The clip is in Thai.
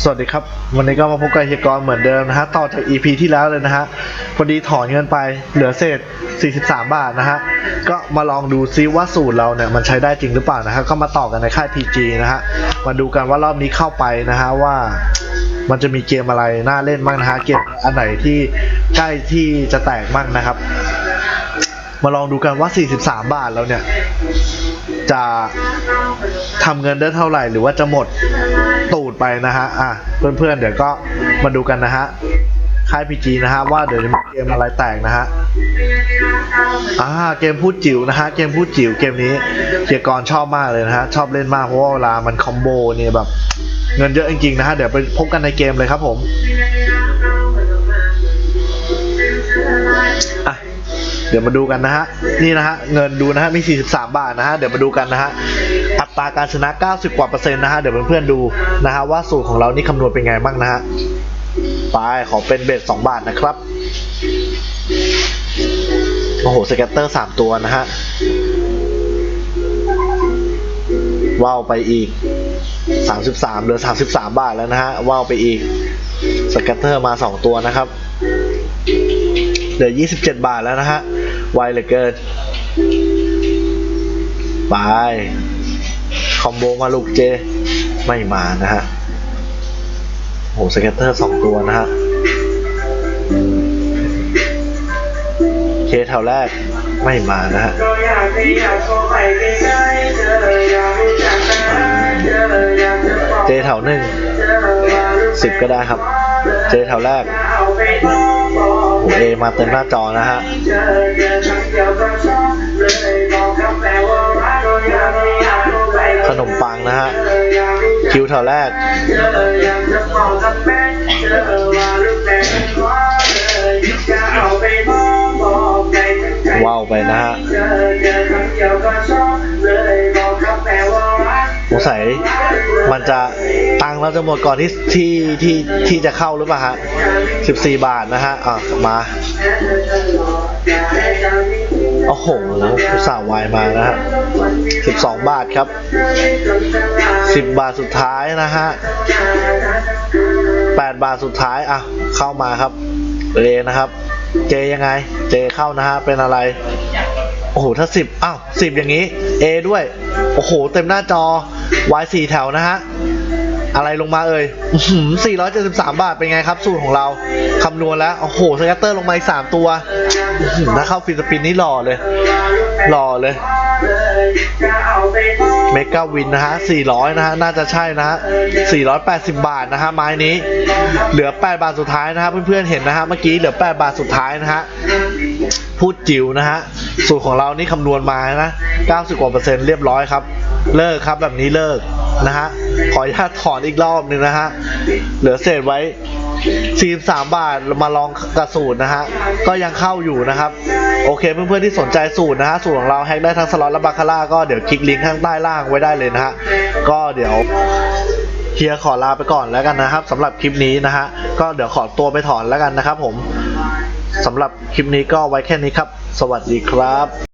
สวัสดีครับ วันนี้ก็มาพบกับเฮียกรเหมือนเดิมนะฮะต่อจาก EP ที่แล้วเลยนะฮะพอดีถอนเงินไปเหลือเศษ 43 บาทนะฮะก็มาลองดูซิว่าสูตรเราเนี่ยมันใช้ได้จริงหรือเปล่านะฮะก็มาต่อกันในค่าย PG นะฮะมาดูกันว่ารอบนี้เข้าไปนะฮะว่ามันจะมีเกมอะไรน่าเล่นบ้างนะฮะเกมอันไหนที่ใกล้ที่จะแตกบ้างนะครับ มาลองดูกันว่า 43 บาทแล้วเนี่ย จะทำเงินได้เท่าไหร่ หรือว่าจะหมดตูดไปนะฮะ อะ เพื่อนๆ เดี๋ยวก็มาดูกันนะฮะ ค่ายพีจีนะฮะ ว่าเดี๋ยวจะมีเกมอะไรแตกนะฮะ อ่า เกมพูดจิ๋วนะฮะ เกมพูดจิ๋วเกมนี้เกียรกรชอบมากเลยนะฮะ ชอบเล่นมากเพราะว่าเวลามันคอมโบเนี่ยแบบเงินเยอะจริงๆนะฮะ เดี๋ยวไปพบกันในเกมเลยครับผม อะ เดี๋ยวมาดูกันนะฮะนี่นะฮะเงินดูนะฮะมี 43 บาทนะฮะเดี๋ยวมาดูกันนะฮะอัตราการชนะ 90 กว่าเปอร์เซ็นต์นะฮะเดี๋ยวเพื่อนๆดูนะฮะว่าสูตรของเรานี่คำนวณเป็นไงบ้างนะฮะไปขอเป็นเบส2บาทนะครับโอ้โหสแกตเตอร์3ตัวนะฮะว้าวไปอีก 33เหลือ 33 บาทแล้วนะฮะว้าวไปอีกสแกตเตอร์มา 2 ตัวนะครับ เหลือ 27 บาทแล้วนะฮะ ไวเหลือเกิน ไป คอมโบมาลูกเจ ไม่มานะฮะ โหสเก็ตเตอร์สองตัวนะฮะ เคแถวแรกไม่มานะฮะเจแถวหนึ่งสิบก็ได้ครับ เจแถวแรก มาเต็มหน้าจอนะฮะขนมปังนะฮะ คิวแถวแรกเธอแฟนเธอว่ารู้แต่ว่าเลยจะเอาไปบอกว้าวไปนะฮะเจอเจอครั้งเดียวก็ชอบเลยบอกกับแฟนว่ารักสงสัยมันจะ ตังเราจะหมดก่อนที่ที่ที่ที่จะเข้าหรือเปล่าฮะ14บาทนะฮะอะมาโอ้โหสาห์วายมานะฮะ12บาทครับ10บาทสุดท้ายนะฮะ8บาทสุดท้ายอะเข้ามาครับเรนะครับ เจยังไง เจเข้านะฮะเป็นอะไรโอ้โหถ้า10อ้าว10อย่างนี้ A ด้วย โอ้โห เต็มหน้าจอ Y 4แถวนะฮะ อะไรลงมาเอ่ย473 บาทเป็นไงครับ สูตรของเราคำนวณแล้ว โอ้โหสแกตเตอร์ลงมาอีก3ตัวถ้าเข้าฟิลิปปินนี่หล่อเลย หล่อเลย เมกาวินนะฮะ 400 นะฮะ น่าจะใช่นะฮะ 480 บาทนะฮะ ไม้นี้ เหลือ 8 บาทสุดท้ายนะฮะ เพื่อนๆ เห็นนะฮะ เมื่อกี้เหลือ 8 บาทสุดท้ายนะฮะ พูดจิ๋วนะฮะ สูตรของเรานี่คำนวณมานะ 90 กว่าเปอร์เซ็นต์เรียบร้อยครับ เลิกครับแบบนี้เลิกนะฮะ ขออนุญาตถอนอีกรอบหนึ่งนะฮะ เหลือเศษไว้ 43 บาท มาลองกับสูตรนะฮะ ก็ยังเข้าอยู่นะครับ โอเคเพื่อนๆที่สนใจสูตรนะฮะสูตรของเราแฮกได้ทั้งสล็อตและบาคาร่าก็เดี๋ยวคลิกลิงก์ข้างใต้ล่างไว้ได้เลยนะฮะก็เดี๋ยวเฮียขอลาไปก่อนแล้วกันนะครับสำหรับคลิปนี้นะฮะก็เดี๋ยวขอตัวไปถอนแล้วกันนะครับผมสำหรับคลิปนี้ก็ไว้แค่นี้ครับ สวัสดีครับ